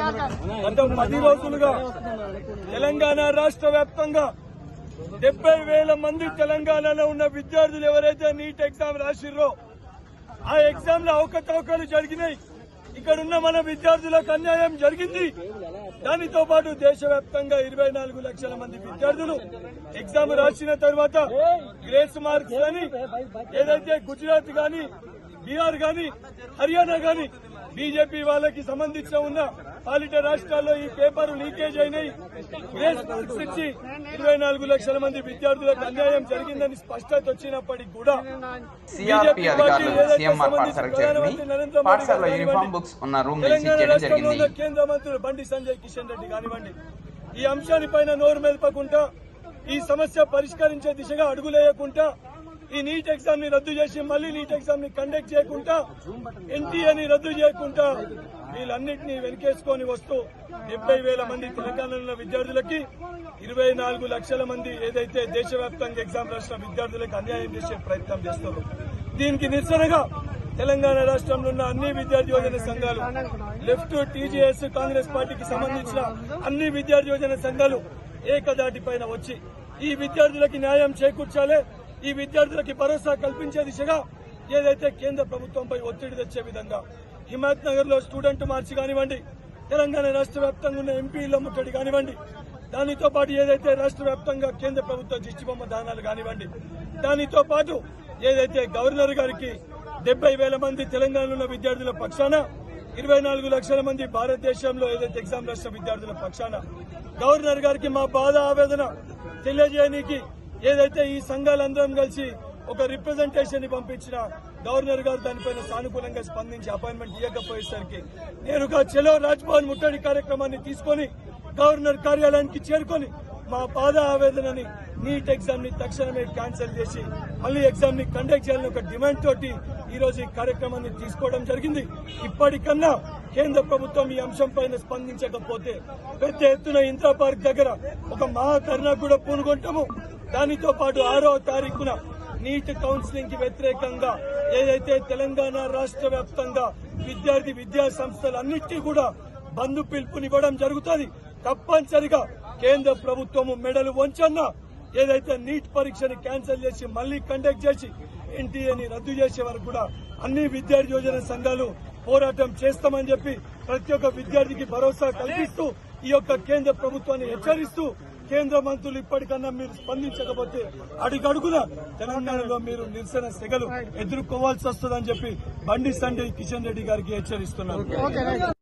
గత పది రోజులుగా తెలంగాణ రాష్ట్ర వ్యాప్తంగా డెబ్బై వేల మంది తెలంగాణలో ఉన్న విద్యార్థులు ఎవరైతే నీట్ ఎగ్జామ్ రాసిర్రో ఆ ఎగ్జామ్లో అవకతవకలు జరిగినాయి. ఇక్కడున్న మన విద్యార్థులకు అన్యాయం జరిగింది. దానితో పాటు దేశవ్యాప్తంగా ఇరవై నాలుగు లక్షల మంది విద్యార్థులు ఎగ్జామ్ రాసిన తర్వాత గ్రేస్ మార్క్స్ అని ఏదైతే గుజరాత్ గాని బీహార్ గాని హర్యానా గాని బీజేపీ వాళ్ళకి సంబంధించిన ఉన్న పాలిట రాష్ట్రాల్లో ఈ పేపర్ లీకేజ్ అయినాయి. ఇచ్చి ఇరవై నాలుగు లక్షల మంది విద్యార్థులకు అన్యాయం జరిగిందని స్పష్టత వచ్చినప్పటికీ కూడా కేంద్ర మంత్రులు బండి సంజయ్ కిషన్ రెడ్డి కానివ్వండి ఈ అంశాన్ని పైన నోరు మెదపకుండా ఈ సమస్య పరిష్కరించే దిశగా అడుగులేయకుండా ఈ నీట్ ఎగ్జామ్ని రద్దు చేసి మళ్ళీ నీట్ ఎగ్జామ్ని కండక్ట్ చేయకుండా ఎన్టీఏని రద్దు చేయకుండా వీళ్ళన్నింటినీ వెనకేసుకొని వస్తూ డెబ్బై వేల మంది తెలంగాణలో ఉన్న విద్యార్థులకి ఇరవై నాలుగు లక్షల మంది ఏదైతే దేశవ్యాప్తంగా ఎగ్జామ్ రాసిన విద్యార్థులకు అన్యాయం చేసే ప్రయత్నం చేస్తారు దీనికి నిరసనగా తెలంగాణ రాష్ట్రంలో ఉన్న అన్ని విద్యార్థి యోజన సంఘాలు లెఫ్ట్ టీజీఎస్ కాంగ్రెస్ పార్టీకి సంబంధించిన అన్ని విద్యార్థి యోజన సంఘాలు ఏకదాటి పైన వచ్చి ఈ విద్యార్థులకి న్యాయం చేకూర్చాలి ఈ విద్యార్థులకి భరోసా కల్పించే దిశగా ఏదైతే కేంద్ర ప్రభుత్వంపై ఒత్తిడి తెచ్చే విధంగా హిమాయత్ నగర్లో స్టూడెంట్ మార్చి కానివ్వండి తెలంగాణ రాష్ట్ర వ్యాప్తంగా ఉన్న ఎంపీల ముట్టడి కానివ్వండి దానితో పాటు ఏదైతే రాష్ట్ర వ్యాప్తంగా కేంద్ర ప్రభుత్వ దిష్టిబొమ్మ దానాలు కానివ్వండి దానితో పాటు ఏదైతే గవర్నర్ గారికి డెబ్బై వేల మంది తెలంగాణలో ఉన్న విద్యార్థుల పక్షాన ఇరవై నాలుగు లక్షల మంది భారతదేశంలో ఏదైతే ఎగ్జామ్ రాష్ట్ర విద్యార్థుల పక్షాన గవర్నర్ గారికి మా బాధ ఆవేదన తెలియజేయడానికి ఏదైతే ఈ సంఘాలందరం కలిసి ఒక రిప్రజెంటేషన్ని పంపించిన గవర్నర్ గారు దానిపైన సానుకూలంగా స్పందించి అపాయింట్మెంట్ ఇవ్వకపోయేసరికి నేరుగా చెలో రాజ్భవన్ ముట్టడి కార్యక్రమాన్ని తీసుకొని గవర్నర్ కార్యాలయానికి చేరుకొని మా బాధ ఆవేదనని నీట్ ఎగ్జామ్ని తక్షణమే క్యాన్సిల్ చేసి మళ్ళీ ఎగ్జామ్ని కండక్ట్ చేయాలని ఒక డిమాండ్ తోటి ఈ రోజు ఈ కార్యక్రమాన్ని తీసుకోవడం జరిగింది. ఇప్పటికన్నా కేంద్ర ప్రభుత్వం ఈ అంశం పైన స్పందించకపోతే పెద్ద ఎత్తున ఇంద్రా పార్క్ దగ్గర ఒక మహాధర్నా కూడా పూనుకుంటాము. దానితో పాటు ఆరో తారీఖున నీట్ కౌన్సిలింగ్కి వ్యతిరేకంగా ఏదైతే తెలంగాణ రాష్ట్ర వ్యాప్తంగా విద్యార్థి విద్యా సంస్థలన్నిటికీ కూడా బంధు పిలుపునివ్వడం జరుగుతుంది. తప్పనిసరిగా కేంద్ర ప్రభుత్వము మెడలు వంచన్న ఏదైతే నీట్ పరీక్షని క్యాన్సిల్ చేసి మళ్ళీ కండక్ట్ చేసి ఎన్టీఏని రద్దు చేసే వరకు కూడా అన్ని విద్యార్థి యోజన సంఘాలు పోరాటం చేస్తామని చెప్పి ప్రతి ఒక్క విద్యార్థికి భరోసా కల్పిస్తూ ఈ యొక్క కేంద్ర ప్రభుత్వాన్ని హెచ్చరిస్తూ కేంద్ర మంత్రులు ఇప్పటికన్నా మీరు స్పందించకపోతే అడుగడుగున తెలంగాణలో మీరు నిరసన సెగలు ఎదుర్కోవాల్సి వస్తుందని చెప్పి బండి సంజయ్ కిషన్ రెడ్డి గారికి హెచ్చరిస్తున్నారు